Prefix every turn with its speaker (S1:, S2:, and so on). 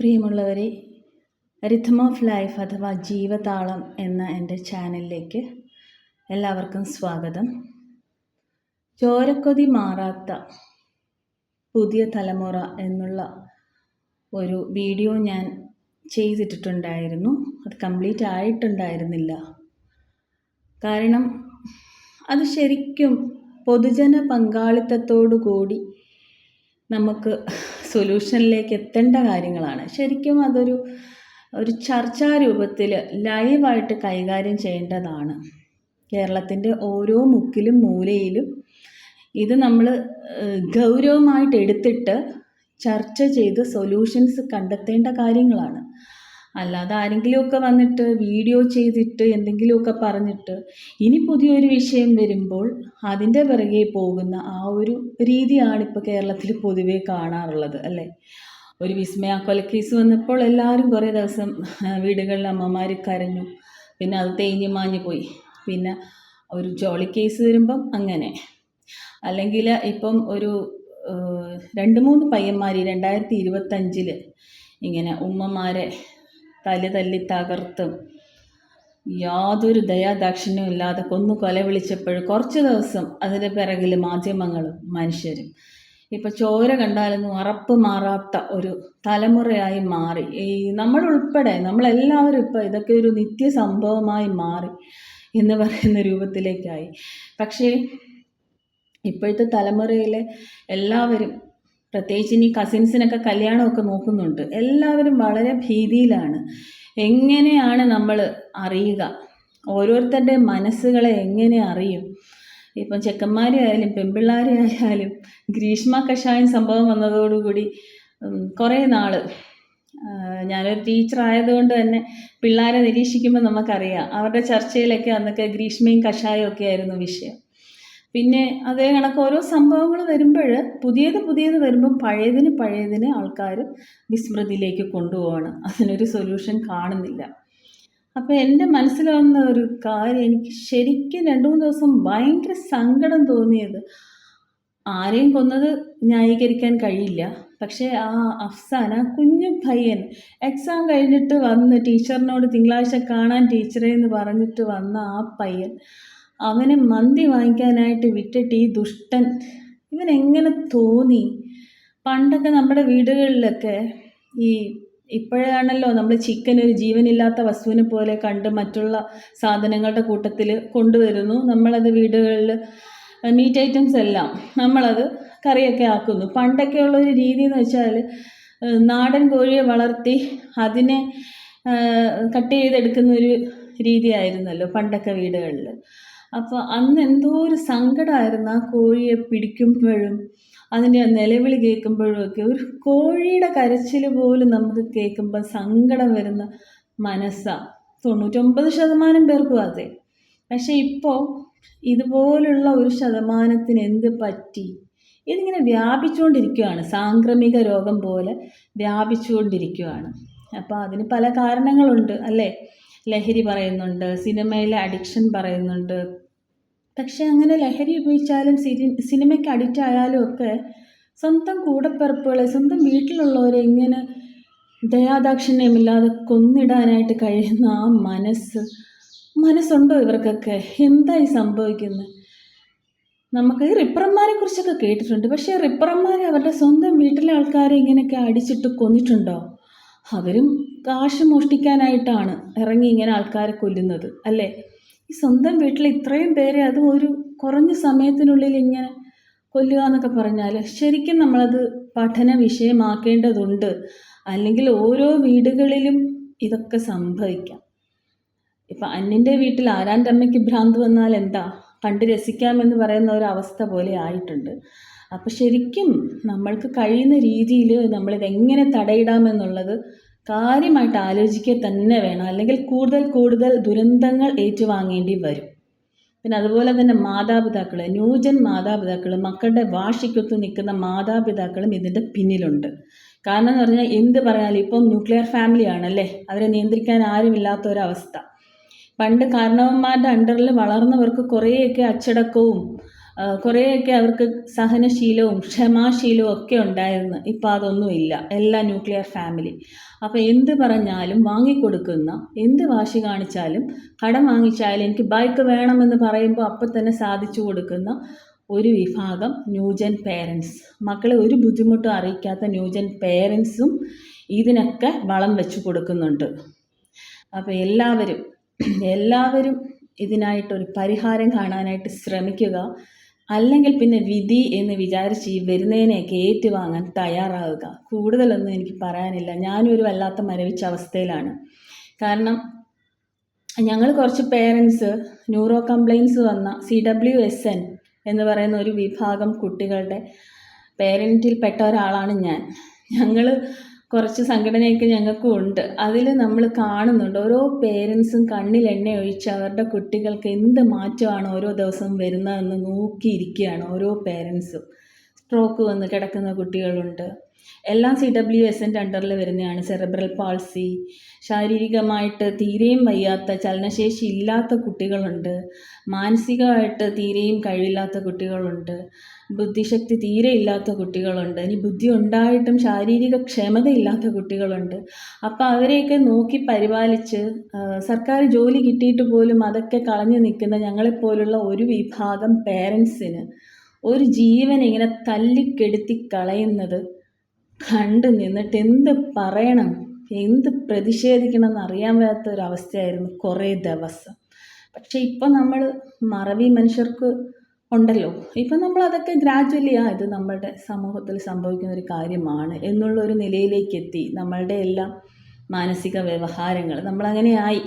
S1: പ്രിയമുള്ളവരെ rhythm of life അഥവാ ജീവതാളം എന്ന എന്റെ ചാനലിലേക്ക് എല്ലാവർക്കും സ്വാഗതം. ചോരക്കൊതി മാറാത്ത പുതിയ തലമുറ എന്നുള്ള ഒരു വീഡിയോ ഞാൻ ചെയ്തിട്ടുണ്ടായിരുന്നു. അത് കംപ്ലീറ്റ് ആയിട്ടുണ്ടായിരുന്നില്ല. കാരണം അത് ശരിക്കും പൊതുജന പങ്കാളിത്തത്തോടു കൂടി നമുക്ക് സൊല്യൂഷനിലേക്ക് എത്തേണ്ട കാര്യങ്ങളാണ്. ശരിക്കും അതൊരു ഒരു ചർച്ചാ രൂപത്തിൽ ലൈവായിട്ട് കൈകാര്യം ചെയ്യേണ്ടതാണ്. കേരളത്തിന്റെ ഓരോ മുക്കിലും മൂലയിലും ഇത് നമ്മൾ ഗൗരവമായിട്ട് എടുത്തിട്ട് ചർച്ച ചെയ്ത് സൊല്യൂഷൻസ് കണ്ടെത്തേണ്ട കാര്യങ്ങളാണ്. അല്ലാതെ ആരെങ്കിലുമൊക്കെ വന്നിട്ട് വീഡിയോ ചെയ്തിട്ട് എന്തെങ്കിലുമൊക്കെ പറഞ്ഞിട്ട് ഇനി പുതിയൊരു വിഷയം വരുമ്പോൾ അതിന്റെ പിറകെ പോകുന്ന ആ ഒരു രീതിയാണ് ഇപ്പോൾ കേരളത്തിൽ പൊതുവേ കാണാറുള്ളത് അല്ലേ? ഒരു വിസ്മയ കൊലക്കേസ് വന്നപ്പോൾ എല്ലാവരും കുറേ ദിവസം വീടുകളിൽ അമ്മമാർ കരഞ്ഞു. പിന്നെ അത് തേഞ്ഞു മാഞ്ഞു പോയി. പിന്നെ ഒരു ജോളി കേസ് വരുമ്പം അങ്ങനെ. അല്ലെങ്കിൽ ഇപ്പം ഒരു രണ്ട് മൂന്ന് പയ്യന്മാർ രണ്ടായിരത്തി ഇരുപത്തഞ്ചിൽ ഇങ്ങനെ ഉമ്മമാരെ തല തല്ലി തകർത്തും. യാതൊരു ദയാദാക്ഷിണ്യവും ഇല്ലാതെ കൊന്നു കൊല വിളിച്ചപ്പോൾ കുറച്ച് ദിവസം അതിന്റെ പിറകിൽ മാധ്യമങ്ങളും മനുഷ്യരും. ഇപ്പം ചോര കണ്ടാലൊന്നും ഉറപ്പ് മാറാത്ത ഒരു തലമുറയായി മാറി. ഈ നമ്മളുൾപ്പെടെ നമ്മളെല്ലാവരും ഇപ്പോൾ ഇതൊക്കെ ഒരു നിത്യ സംഭവമായി മാറി എന്ന് പറയുന്ന രൂപത്തിലേക്കായി. പക്ഷേ ഇപ്പോഴത്തെ തലമുറയിലെ എല്ലാവരും പ്രത്യേകിച്ച് ഇനി കസിൻസിനൊക്കെ കല്യാണമൊക്കെ നോക്കുന്നുണ്ട്. എല്ലാവരും വളരെ ഭീതിയിലാണ്. എങ്ങനെയാണ് നമ്മൾ അറിയുക? ഓരോരുത്തരുടെ മനസ്സുകളെ എങ്ങനെ അറിയും? ഇപ്പം ചെക്കന്മാരെ ആയാലും പെൺപിള്ളാരെ ആയാലും ഗ്രീഷ്മ കഷായം സംഭവം വന്നതോടുകൂടി കുറേ നാൾ ഞാനൊരു ടീച്ചർ ആയതുകൊണ്ട് തന്നെ പിള്ളേരെ നിരീക്ഷിക്കുമ്പോൾ നമുക്കറിയാം. അവരുടെ ചർച്ചയിലൊക്കെ അന്നൊക്കെ ഗ്രീഷ്മയും കഷായവും ഒക്കെ ആയിരുന്നു വിഷയം. പിന്നെ അതേ കണക്ക് ഓരോ സംഭവങ്ങൾ വരുമ്പോൾ പുതിയത് പുതിയത് വരുമ്പം പഴയതിന് പഴയതിന് ആൾക്കാർ വിസ്മൃതിയിലേക്ക് കൊണ്ടുപോവാണ്. അതിനൊരു സൊല്യൂഷൻ കാണുന്നില്ല. അപ്പോൾ എന്റെ മനസ്സിൽ വന്ന ഒരു കാര്യം എനിക്ക് ശരിക്കും രണ്ടു മൂന്ന് ദിവസം ഭയങ്കര സങ്കടം തോന്നിയത്. ആരെയും കൊന്നത് ന്യായീകരിക്കാൻ കഴിയില്ല. പക്ഷേ ആ അഫ്സാന കുഞ്ഞു പയ്യൻ എക്സാം കഴിഞ്ഞിട്ട് വന്ന് ടീച്ചറിനോട് തിങ്കളാഴ്ച കാണാൻ ടീച്ചറെ എന്ന് പറഞ്ഞിട്ട് വന്ന ആ പയ്യൻ അവനെ മന്തി വാങ്ങിക്കാനായിട്ട് വിട്ടിട്ട് ഈ ദുഷ്ടൻ ഇവനെങ്ങനെ തോന്നി? പണ്ടൊക്കെ നമ്മുടെ വീടുകളിലൊക്കെ ഈ ഇപ്പോഴാണല്ലോ നമ്മൾ ചിക്കൻ ഒരു ജീവനില്ലാത്ത വസ്തുവിനെ പോലെ കണ്ട് മറ്റുള്ള സാധനങ്ങളുടെ കൂട്ടത്തിൽ കൊണ്ടുവരുന്നു. നമ്മളത് വീടുകളിൽ മീറ്റ് ഐറ്റംസ് എല്ലാം നമ്മളത് കറിയൊക്കെ ആക്കുന്നു. പണ്ടൊക്കെ ഉള്ളൊരു രീതി എന്ന് വെച്ചാൽ നാടൻ കോഴിയെ വളർത്തി അതിനെ കട്ട് ചെയ്തെടുക്കുന്ന ഒരു രീതിയായിരുന്നല്ലോ പണ്ടൊക്കെ വീടുകളിൽ അപ്പോൾ അന്ന് എന്തോ ഒരു സങ്കടമായിരുന്നു ആ കോഴിയെ പിടിക്കുമ്പോഴും അതിന്റെ നിലവിളി കേൾക്കുമ്പോഴും ഒക്കെ. ഒരു കോഴിയുടെ കരച്ചിൽ പോലും നമുക്ക് കേൾക്കുമ്പോൾ സങ്കടം വരുന്ന മനസ്സാണ് തൊണ്ണൂറ്റൊമ്പത് ശതമാനം പേർക്കും അതെ. പക്ഷേ ഇപ്പോൾ ഇതുപോലുള്ള ഒരു ശതമാനത്തിന് എന്ത് പറ്റി? ഇതിങ്ങനെ വ്യാപിച്ചുകൊണ്ടിരിക്കുകയാണ് സാംക്രമിക രോഗം പോലെ വ്യാപിച്ചുകൊണ്ടിരിക്കുകയാണ് അപ്പോൾ അതിന് പല കാരണങ്ങളുണ്ട് അല്ലേ? ലഹരി പറയുന്നുണ്ട് സിനിമയിലെ അഡിക്ഷൻ പറയുന്നുണ്ട്. പക്ഷേ അങ്ങനെ ലഹരി ഉപയോഗിച്ചാലും സിനി സിനിമയ്ക്ക് അഡിക്റ്റ് ആയാലും ഒക്കെ സ്വന്തം കൂടപ്പിറപ്പുകളെ സ്വന്തം വീട്ടിലുള്ളവരെ ഇങ്ങനെ ദയാദാക്ഷിണ്യമില്ലാതെ കൊന്നിടാനായിട്ട് കഴിയുന്ന ആ മനസ്സ് മനസ്സുണ്ടോ ഇവർക്കൊക്കെ? എന്തായി സംഭവിക്കുന്നത് നമുക്ക് ഈ റിപ്പറന്മാരെ കുറിച്ചൊക്കെ കേട്ടിട്ടുണ്ട്. പക്ഷേ റിപ്പറന്മാർ അവരുടെ സ്വന്തം വീട്ടിലെ ആൾക്കാരെ ഇങ്ങനെയൊക്കെ അടിച്ചിട്ട് കൊന്നിട്ടുണ്ടോ? അവരും കാശ് മോഷ്ടിക്കാനായിട്ടാണ് ഇറങ്ങി ഇങ്ങനെ ആൾക്കാരെ കൊല്ലുന്നത് അല്ലേ? ഈ സ്വന്തം വീട്ടിൽ ഇത്രയും പേരെ അത് ഒരു കുറഞ്ഞ സമയത്തിനുള്ളിൽ ഇങ്ങനെ കൊല്ലുക എന്നൊക്കെ പറഞ്ഞാൽ ശരിക്കും നമ്മളത് പഠന വിഷയമാക്കേണ്ടതുണ്ട്. അല്ലെങ്കിൽ ഓരോ വീടുകളിലും ഇതൊക്കെ സംഭവിക്കാം. ഇപ്പം അന്നിന്റെ വീട്ടിൽ ആരാന്റെ അമ്മയ്ക്ക് ഭ്രാന്ത് വന്നാൽ എന്താ? കണ്ട് രസിക്കാമെന്ന് പറയുന്ന ഒരു അവസ്ഥ പോലെ ആയിട്ടുണ്ട്. അപ്പം ശരിക്കും നമ്മൾക്ക് കഴിയുന്ന രീതിയിൽ നമ്മളിതെങ്ങനെ തടയിടാമെന്നുള്ളത് കാര്യമായിട്ട് ആലോചിക്കുക തന്നെ വേണം. അല്ലെങ്കിൽ കൂടുതൽ കൂടുതൽ ദുരന്തങ്ങൾ ഏറ്റുവാങ്ങേണ്ടി വരും. പിന്നെ അതുപോലെ തന്നെ മാതാപിതാക്കൾ ന്യൂജൻ മാതാപിതാക്കൾ മക്കളുടെ വാശിക്കൊത്ത് നിൽക്കുന്ന മാതാപിതാക്കളും ഇതിന്റെ പിന്നിലുണ്ട്. കാരണം എന്ന് പറഞ്ഞാൽ എന്ത് പറഞ്ഞാലും ഇപ്പം ന്യൂക്ലിയർ ഫാമിലിയാണല്ലേ അവരെ നിയന്ത്രിക്കാൻ ആരുമില്ലാത്ത ഒരവസ്ഥ പണ്ട് കാരണവന്മാരുടെ അണ്ടറിൽ വളർന്നവർക്ക് കുറേയൊക്കെ അച്ചടക്കവും കുറേയൊക്കെ അവർക്ക് സഹനശീലവും ക്ഷമാശീലവും ഒക്കെ ഉണ്ടായിരുന്നു. ഇപ്പം അതൊന്നുമില്ല എല്ലാ ന്യൂക്ലിയർ ഫാമിലി. അപ്പോൾ എന്ത് പറഞ്ഞാലും വാങ്ങിക്കൊടുക്കുന്ന എന്ത് വാശി കാണിച്ചാലും കടം വാങ്ങിച്ചാലും എനിക്ക് ബൈക്ക് വേണമെന്ന് പറയുമ്പോൾ അപ്പം തന്നെ സാധിച്ചു കൊടുക്കുന്ന ഒരു വിഭാഗം ന്യൂജൻ പേരൻസ്. മക്കളെ ഒരു ബുദ്ധിമുട്ടും അറിയിക്കാത്ത ന്യൂജൻ പേരൻസും ഇതിനൊക്കെ വളം വെച്ച് കൊടുക്കുന്നുണ്ട്. അപ്പോൾ എല്ലാവരും എല്ലാവരും ഇതിനായിട്ടൊരു പരിഹാരം കാണാനായിട്ട് ശ്രമിക്കുക. അല്ലെങ്കിൽ പിന്നെ വിധി എന്ന് വിചാരിച്ച് ഈ വരുന്നതിനെയൊക്കെ ഏറ്റുവാങ്ങാൻ തയ്യാറാവുക. കൂടുതലൊന്നും എനിക്ക് പറയാനില്ല. ഞാനും ഒരു വല്ലാത്ത മരവിച്ച അവസ്ഥയിലാണ്. കാരണം ഞങ്ങൾ കുറച്ച് പേരൻസ് ന്യൂറോ കംപ്ലയിൻസ് വന്ന സി ഡബ്ല്യു എസ് എൻ എന്ന് പറയുന്ന ഒരു വിഭാഗം കുട്ടികളുടെ പേരന്റിൽ പെട്ട ഒരാളാണ് ഞാൻ. ഞങ്ങൾ കുറച്ച് സംഘടനയൊക്കെ ഞങ്ങൾക്കും ഉണ്ട് അതിൽ നമ്മൾ കാണുന്നുണ്ട്. ഓരോ പേരൻസും കണ്ണിൽ എണ്ണ ഒഴിച്ച് അവരുടെ കുട്ടികൾക്ക് എന്ത് മാറ്റമാണ് ഓരോ ദിവസവും വരുന്നതെന്ന് നോക്കിയിരിക്കുകയാണ് ഓരോ പേരൻസും. സ്ട്രോക്ക് വന്ന് കിടക്കുന്ന കുട്ടികളുണ്ട്. എല്ലാം സി ഡബ്ല്യു എസിന്റെ അണ്ടറിൽ വരുന്നതാണ്. സെറബ്രൽ പാൾസി ശാരീരികമായിട്ട് തീരെയും വയ്യാത്ത ചലനശേഷി ഇല്ലാത്ത കുട്ടികളുണ്ട്. മാനസികമായിട്ട് തീരെയും കഴിവില്ലാത്ത കുട്ടികളുണ്ട്. ബുദ്ധിശക്തി തീരെ ഇല്ലാത്ത കുട്ടികളുണ്ട്. ഇനി ബുദ്ധി ഉണ്ടായിട്ടും ശാരീരിക ക്ഷമതയില്ലാത്ത കുട്ടികളുണ്ട്. അപ്പോൾ അവരെയൊക്കെ നോക്കി പരിപാലിച്ച് സർക്കാർ ജോലി കിട്ടിയിട്ട് പോലും അതൊക്കെ കളഞ്ഞു നിൽക്കുന്ന ഞങ്ങളെപ്പോലുള്ള ഒരു വിഭാഗം പേരൻസിന് ഒരു ജീവൻ ഇങ്ങനെ തല്ലിക്കെടുത്തി കളയുന്നത് കണ്ടു നിന്നിട്ട് എന്ത് പറയണം? എന്ത് പ്രതിഷേധിക്കണം എന്നറിയാൻ വയ്യാത്ത അവസ്ഥയായിരുന്നു കുറേ ദിവസം. പക്ഷെ ഇപ്പം നമ്മൾ മറവി മനുഷ്യർക്ക് ഉണ്ടല്ലോ. ഇപ്പം നമ്മൾ അതൊക്കെ ഗ്രാജ്വലി ആ ഇത് നമ്മളുടെ സമൂഹത്തിൽ സംഭവിക്കുന്ന ഒരു കാര്യമാണ് എന്നുള്ള ഒരു നിലയിലേക്ക് എത്തി നമ്മളുടെ എല്ലാം മാനസിക വ്യവഹാരങ്ങൾ നമ്മളങ്ങനെ ആയി.